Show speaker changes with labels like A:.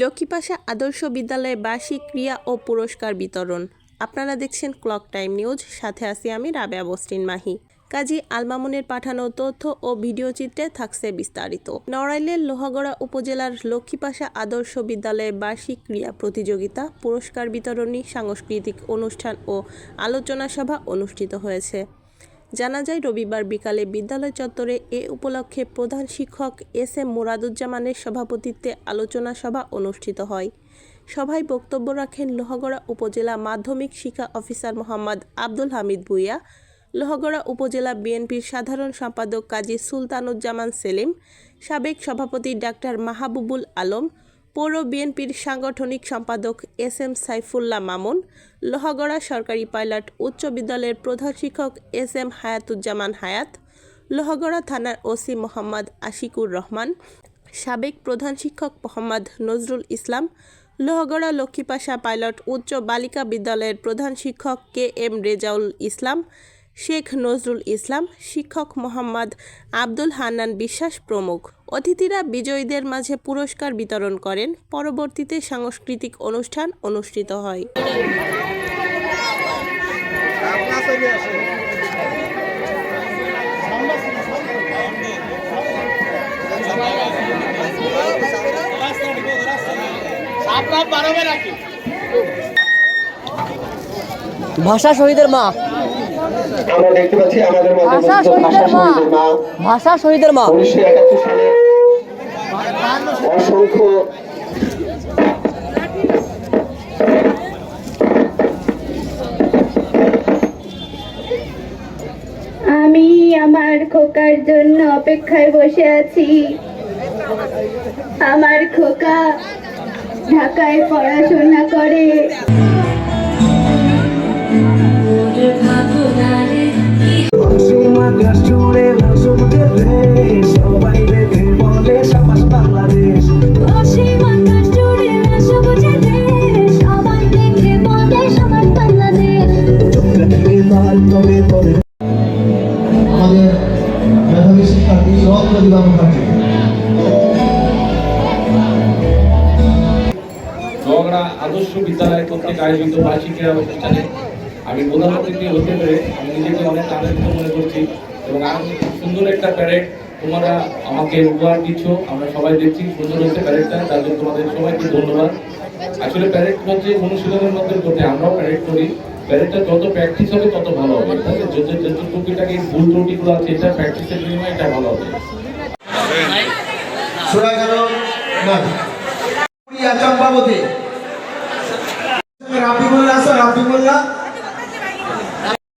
A: লক্ষ্মীপাশা আদর্শ বিদ্যালয়ে বার্ষিক ক্রিয়া ও পুরস্কার বিতরণ। আপনারা দেখছেন ক্লক টাইম নিউজ। সাথে আছি আমি রাবেয়া বস্তিন মাহি। কাজী আলমামুনের পাঠানো তথ্য ও ভিডিও চিত্রে থাকছে বিস্তারিত। নড়াইলের লোহাগড়া উপজেলার লক্ষ্মীপাশা আদর্শ বিদ্যালয়ে বার্ষিক ক্রিয়া প্রতিযোগিতা, পুরস্কার বিতরণী, সাংস্কৃতিক অনুষ্ঠান ও আলোচনা সভা অনুষ্ঠিত হয়েছে। জানা যায়, রবিবার বিকালে বিদ্যালয় চত্বরে এ উপলক্ষে প্রধান শিক্ষক এস এম মুরাদুজ্জামানের সভাপতিত্বে আলোচনা সভা অনুষ্ঠিত হয়। সভায় বক্তব্য রাখেন লোহাগড়া উপজেলা মাধ্যমিক শিক্ষা অফিসার মোহাম্মদ আব্দুল হামিদ ভুইয়া, লোহাগড়া উপজেলা বিএনপির সাধারণ সম্পাদক কাজী সুলতানুজ্জামান সেলিম, সাবেক সভাপতি ডাক্তার মাহাবুবুল আলম পৌর বিএনপির সাংগঠনিক সম্পাদক এস এম সাইফুল্লাহ মামুন, লোহাগড়া সরকারি পাইলট উচ্চ বিদ্যালয়ের প্রধান শিক্ষক এস এম হায়াতুজ্জামান হায়াত, লোহাগড়া থানার ওসি মোহাম্মদ আশিকুর রহমান, সাবেক প্রধান শিক্ষক মোহাম্মদ নজরুল ইসলাম, লোহাগড়া লক্ষ্মীপাশা পাইলট উচ্চ বালিকা বিদ্যালয়ের প্রধান শিক্ষক কে এম রেজাউল ইসলাম শেখ নজরুল ইসলাম শিক্ষক মোহাম্মদ আব্দুল হান্নান বিশ্বাস প্রমুখ। অতিথিরা বিজয়ীদের মাঝে পুরস্কার বিতরণ করেন। পরবর্তীতে সাংস্কৃতিক অনুষ্ঠান অনুষ্ঠিত হয়।
B: ভাষা শহীদের মা
C: আমরা দেখতে পাচ্ছি আমাদের মধ্যে
B: ভাষা শহীদের
C: ভাষা
B: মা।
C: শহীদের মা।
B: ভাষা শহীদের মা।
C: উনিশশো একাত্তর সালে অসংখ্য
D: আমি আমার খোকার জন্য অপেক্ষায় বসে আছি। আমার খোকা ঢাকায় পড়াশোনা করে।
E: জুড়ে সমুদ্রের রেশ সবাই দেখে বলে সমাজ বাংলাদেশ।
F: আমাদের মেধাবী শিক্ষার্থী মুখার্জি
G: আদর্শ বিদ্যালয় কর্তৃক আয়োজিত বার্ষিক ক্রীড়া অনুষ্ঠানে আমি প্রধান অতিথি হতে পেরে আমি নিজেকে অনেক আনন্দিত মনে করছি। এবং আরও সুন্দর একটা প্যারেড তোমরা আমাকে উপহার দিচ্ছ, আমরা সবাই দেখছি সুন্দর হচ্ছে প্যারেডটা তার জন্য তোমাদের সবাইকে ধন্যবাদ। আসলে প্যারেড হচ্ছে অনুশীলনের মধ্যে করতে আমরাও প্যারেড করি। প্যারেডটা যত প্র্যাকটিস হবে, তত ভালো হবে। ঠিক আছে যত যত টুকিটাকি ভুল ত্রুটিগুলো আছে, এটা প্র্যাকটিসের বিনিময়ে এটা ভালো হবে।
F: সুরা গেল